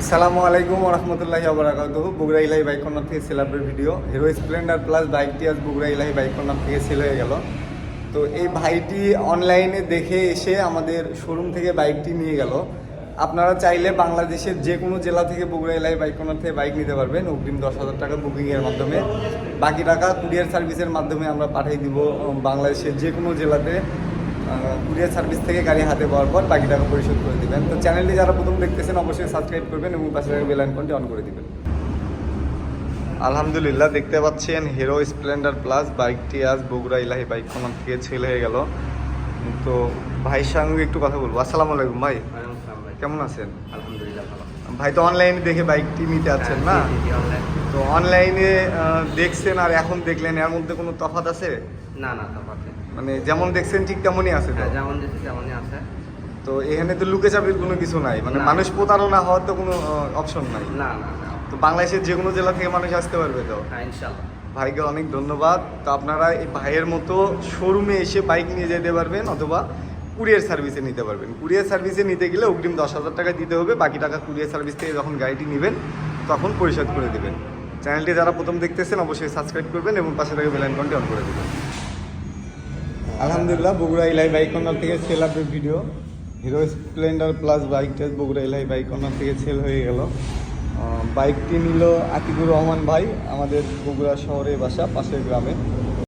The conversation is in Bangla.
আসসালামু আলাইকুম রহমতুল্লাহি আবরাকাত বগুড়া ইলাহি বাইক থেকে সেলাপের ভিডিও। হিরো স্প্লেন্ডার প্লাস বাইকটি আজ বগুড়া ইলাহি বাইক থেকে সেল হয়ে গেল। তো এই ভাইটি অনলাইনে দেখে এসে আমাদের শোরুম থেকে বাইকটি নিয়ে গেল। আপনারা চাইলে বাংলাদেশের যে কোনো জেলা থেকে বগুড়া ইলাহি বাইক থেকে বাইক নিতে পারবেন। অগ্রিম দশ হাজার টাকা বুকিংয়ের মাধ্যমে। বাকি টাকা কুরিয়ার সার্ভিসের মাধ্যমে আমরা পাঠিয়ে দিব বাংলাদেশের যে কোনো জেলাতে। কুরিয়ার সার্ভিস থেকে গাড়ি হাতে পাওয়ার পর বাকি টাকা পরিশোধ করে দেবেন। তো চ্যানেলটি যারা প্রথম দেখতেছেন অবশ্যই সাবস্ক্রাইব করবেন এবং পাশে থাকা বেল আইকনটি অন করে দিবেন। আলহামদুলিল্লাহ দেখতে পাচ্ছেন হিরো স্প্লেন্ডার প্লাস বাইকটি আজ বগুড়া ইলাহি বাইক কর্নার থেকে ছেলে হয়ে গেল। তো ভাইয়ের সঙ্গে একটু কথা বলব। আসসালামু আলাইকুম ভাই। ভাই। কেমন আছেন? আলহামদুলিল্লাহ ভালো। ভাই তো অনলাইনে দেখে বাইকটি নিতে আছেন না? তো অনলাইনে দেখছেন আর এখন দেখলেন এর মধ্যে কোনো তফাৎ আছে? না না নেই। মানে যেমন দেখছেন ঠিক তেমনই আছে হ্যাঁ, যেমন দিচ্ছে তেমনই আছে। তো এখানে তো লুকে চাপির কোনো কিছু নাই। মানে মানুষ প্রতারণা হওয়ার তো কোনো অপশন নাই। না না না। তো বাংলাদেশের যে কোনো জেলা থেকে মানুষ আসতে পারবে তো? হ্যাঁ ইনশাল্লাহ ভাইকে অনেক ধন্যবাদ। তো আপনারা এই ভাইয়ের মতো শোরুমে এসে বাইক নিয়ে যেতে পারবেন অথবা কুরিয়ার সার্ভিসে নিতে পারবেন। কুরিয়ার সার্ভিসে নিতে গেলে অগ্রিম দশ হাজার টাকা দিতে হবে। বাকি টাকা কুরিয়ার সার্ভিস থেকে যখন গাড়িটি নেবেন তখন পরিশোধ করে দেবেন। চ্যানেলটি যারা প্রথম দেখতেছেন, অবশ্যই সাবস্ক্রাইব করবেন এবং পাশে থেকে বেল আইকনটি অন করে দেবেন। আলহামদুলিল্লাহ, বগুড়া ইলাই বাইক কর্নার থেকে সেল আপের ভিডিও হিরো স্প্লেন্ডার প্লাস বাইকটা বগুড়া ইলাই বাইক কর্নার থেকে সেল হয়ে গেল। বাইকটি নিল আতিকুর রহমান ভাই, আমাদের বগুড়া শহরে বাসা, পাশের গ্রামে।